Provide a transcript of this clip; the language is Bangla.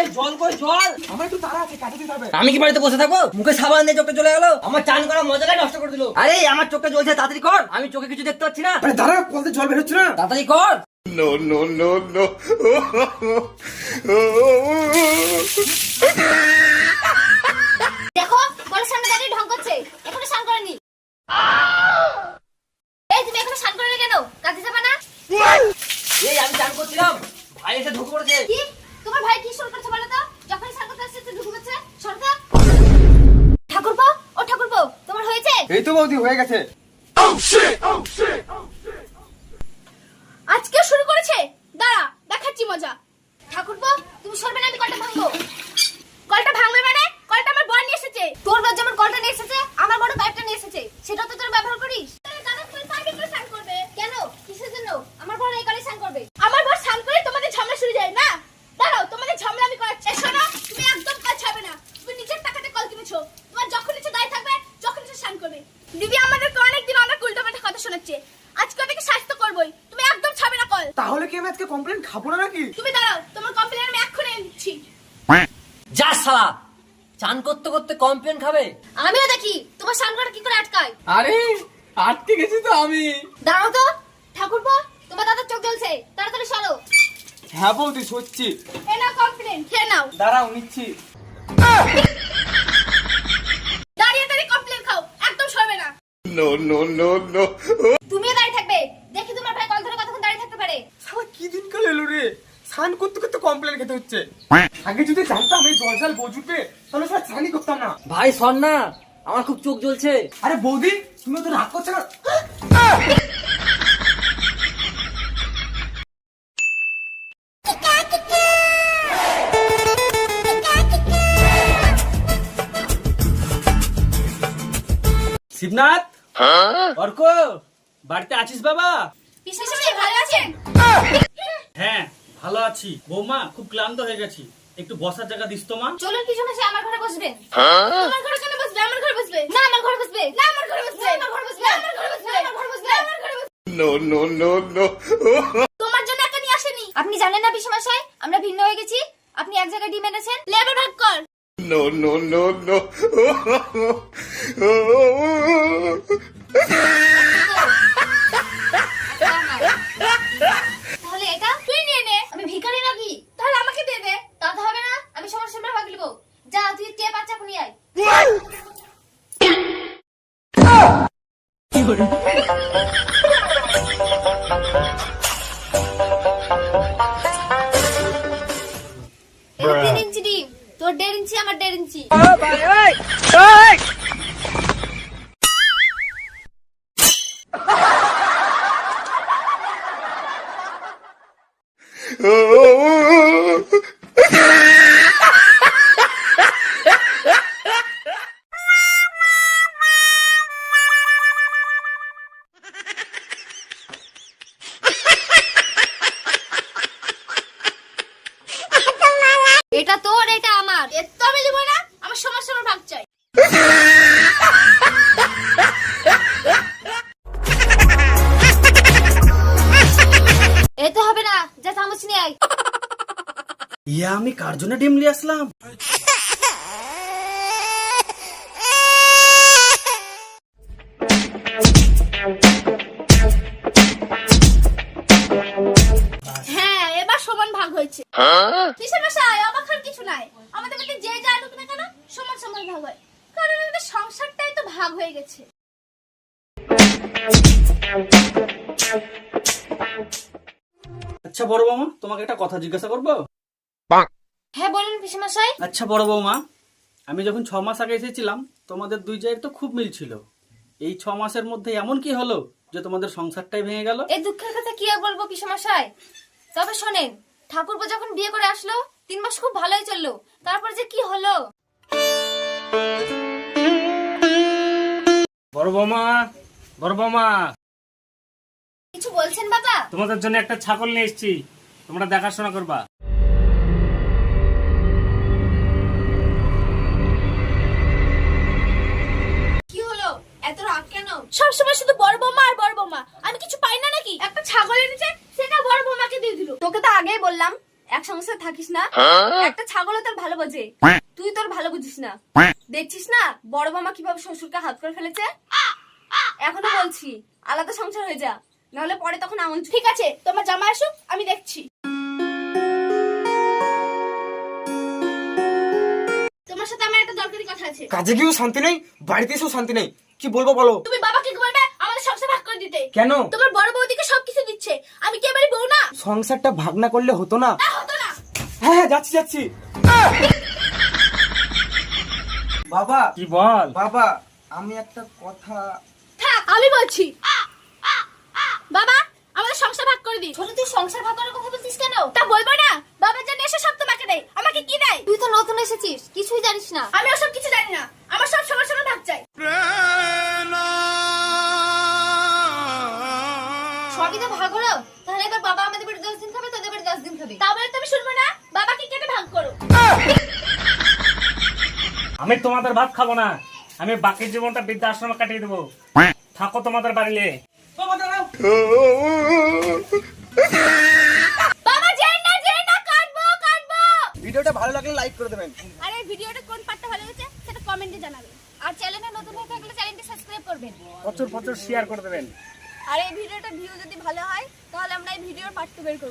আরে জল কই জল? আমার একটু তাড়া আছে কাজে দিতে হবে। আমি কি বাড়িতে বসে থাকব? মুখে সাবান দিয়ে চোখে চলে গেল। আমার চান করা মজাটাই নষ্ট করে দিল। আরে আমার চোখটা জ্বলছে তাড়াতাড়ি কর। আমি চোখে কিছু দেখতে পাচ্ছি না। আরে দাঁড়া জল বেরোচ্ছে না। তাড়াতাড়ি কর। No no no no. দেখো বড় সামনে দাঁড়িয়ে ঢং করছে এখনও স্নান করেনি এই তুমি এখনও স্নান করলে কেন কাজে যাবে না এই আমি চান করছিলাম ভাই এসে ঢুকে পড়েছে কি তোমার ভাই কি শুরু করছে বলো তো? যখনই স্নান করতে আসছে ঢুকে পড়ছে সরকার ঠাকুরপো ও ঠাকুরপো তোমার হয়েছে? এই তো বৌদি হয়ে গেছে। আজকে শুরু করেছে দাঁড়া দেখাচ্ছি মজা ঠাকুরপো তুমি সরবে না আমি কলটা ভাঙবো কলটা ভাঙবে মানে কলটা আমার বর নিয়ে এসেছে তোর বর যেমন কলটা নিয়ে এসেছে আমার বড় পাইপটা নিয়ে এসেছে সেটা তো তোর ব্যবহার করিস দাদা তুই পাইপে করে স্নান করবে কেন কিসের জন্য আমার বর এই কলে স্নান করবে আমার বর স্নান করে তোমাদের ঝামেলা শুরু যায় না দাঁড়াও তোমাদের ঝামেলা আমি করাচ্ছি এ শোনো তুমি একদম কাজ ছাড়বে না তুমি নিজের টাকাতে কল কিনেছো তোমার যখন ইচ্ছে দায় থাকবে যখন ইচ্ছে স্নান করবে দিদি আমাদেরকে অনেকদিন অনেক উল্টোপাল্টা কথা শোনাচ্ছে। আজকে ওটাকে শাস্তি করবোই। তুমি একদম ছাড়বে না কল। তাহলে কি আমি আজকে কমপ্লেন খাব না নাকি? তুমি দাঁড়াও তোমার কমপ্লেন আমি এক্ষুনি দিচ্ছি। যা সালা চান করতে করতে কমপ্লেন খাবে? আমিও দেখি তোমার স্নান করা কি করে আটকায়। আরে আটকে গেছি তো আমি। দাঁড়াও তো ঠাকুরপো তোমার দাদার চোখ জ্বলছে তাড়াতাড়ি সরো। হ্যাঁ বৌদি সত্যি এ নাও কমপ্লেন খেয়ে নাও। দাঁড়াও নিচ্ছি দাঁড়িয়ে দাঁড়িয়ে কমপ্লেন খাও একদম সরবে না no, no. তুমিও দাঁড়িয়ে থাকবে। দেখি তোমার ভাই কল ধরে কতক্ষণ দাঁড়িয়ে থাকতে পারে। সালা কি দিনকাল এলো রে? স্নান করতে করতে কমপ্লেন খেতে হচ্ছে। আগে যদি জানতাম এই জল জল বজুতে তাহলে স্যার স্নানই করতাম না। ভাই সর না আমার খুব চোখ জ্বলছে। আরে বৌদি তুমি তো রাগ করছ না? শিবনাথ? অর্ক বাড়িতে আছিস বাবা? পিসে পিসে ভালো আছেন? হ্যাঁ ভালো আছি। বৌমা খুব ক্লান্ত হয়ে গেছি। একটু বসার জায়গা দিস তো মা। চলুন কিছু না আমার ঘরে বসবেন আমার ঘরে কেন বসবে? আমার ঘরে বসবে। না আমার ঘরে বসবে। না আমার ঘরে বসবে। আমার ঘরে বসবে। আমার ঘরে বসবে। আমার ঘরে বসবে। আমার ঘরে বসবে। No, no, no, no. তোমার জন্য একটা নিয়ে আসেনি। আপনি জানেন না পিসমশাই? আমরা ভিন্ন হয়ে গেছি। আপনি এক জায়গায় ডিম এনেছেন। লেবার ভাগ কর। No, no, no, no. ডিম তোর দেড় ইঞ্চি আমার দেড় ইঞ্চি এটা তোর এটা আমার। এর তো আমি দিব না আমার সমান সমান ভাগ চাই। এতে হবে না যা চামচ নিয়ে আয়। ইয়া আমি কার জন্য ডিম নিয়ে আসলাম? হ্যাঁ ভাগ হয়েছে কিসের বাসায়? অবাক হওয়ার কিছু নাই। আমাদের মধ্যে যে যা আনুক না কেন সমান সমান ভাগ হয়। কারণ আমাদের সংসারটাই তো ভাগ হয়ে গেছে। আচ্ছা বড় বৌমা তোমাকে একটা কথা জিজ্ঞাসা করব? হ্যাঁ বলুন পিসেমশাই। আচ্ছা বড় বৌমা আমি যখন ছ মাস আগে এসেছিলাম তোমাদের দুই জায়ের তো খুব মিল ছিল। এই ছ মাসের মধ্যে এমন কি হলো যে তোমাদের সংসারটাই ভেঙে গেল? এই দুঃখের কথা কি আর বলব পিসেমশাই? তবে শোনেন ঠাকুরপো যখন বিয়ে করে আসলো তিন মাস খুব ভালোই চলল। তারপর যে কি হলো? বড় বৌমা বড় বৌমা। কিছু বলছেন বাবা? তোমাদের জন্য একটা ছাগল নিয়ে এসেছি। তোমরা দেখাশোনা করবা। কি হলো? এত রাগ কেন? সবসময় শুধু বড় বৌমা আর বড় বৌমা। আমি কিছু পাই না নাকি? একটা ছাগল এনেছে সেটা বড় বৌমাকে দিয়ে দিল তোকে তো আগেই বললাম এক সংসার থাকিস না। একটা ছাগলও তোর ভালো বোঝে। তুই তোর ভালো বুঝিস না। দেখছিস না বড় মামা কীভাবে শ্বশুরকে হাত করে ফেলেছে? এখনও বলছি আলাদা সংসার হয়ে যা। নাহলে পরে তখন আমল ঠিক আছে তোমার জামা আসুক আমি দেখছি। তোমার সাথে আমার একটা দরকারি কথা আছে। কাজে গিয়েও শান্তি নেই বাড়িতে এসেও শান্তি নেই। কি বলব বলো? তুমি বাবাকে বলবে? আমাদের সংসার ভাগ করে দিতে। কেন? তোমার বড় বৌদিকে আমি কি এবারে বউ না? সংসারটা ভাগ না করলে হতো না। তা হতো না। হ্যাঁ হ্যাঁ যাচ্ছি যাচ্ছি। বাবা কি বল? বাবা আমি একটা কথা থাক আমি বলছি। বাবা আমাদের সংসার ভাগ করে দিই। ছোট তুই সংসার ভাগ করার কথা বলছিস কেন? তা বলব না। বাবা জানে এসে সব তোমাকে দেয়। আমাকে কি দেয়? তুই তো নতুন এসেছিস কিছুই জানিস না। আমি ওসব কিছু জানি না। আমার সব সবার সঙ্গে ভাগ হলো তাহলে এবার বাবা আমাদের বাড়ি দশ দিন খাবে তোদের বাড়ি দশ দিন খাবে। তা বলে তুমি শুনব না বাবাকে কেটে ভাগ করো। আমি তোমাদের ভাত খাব না আমি বাকি জীবনটা বৃদ্ধাশ্রমে কাটিয়ে দেবো। থাকো তোমাদের বাড়িলে ভিডিওটা ভালো লাগলে লাইক করে দেবেন। আর এই ভিডিওটা কোন পার্টটা ভালো লেগেছে সেটা কমেন্টে জানাবেন। আর চ্যানেলে নতুন হয়ে থাকলে চ্যানেলটি সাবস্ক্রাইব করবেন। প্রচুর প্রচুর শেয়ার করে দেবেন। আর এই ভিডিওটা ভিউ যদি ভালো হয়, তাহলে আমরা এই ভিডিওর পার্ট টু বের করব।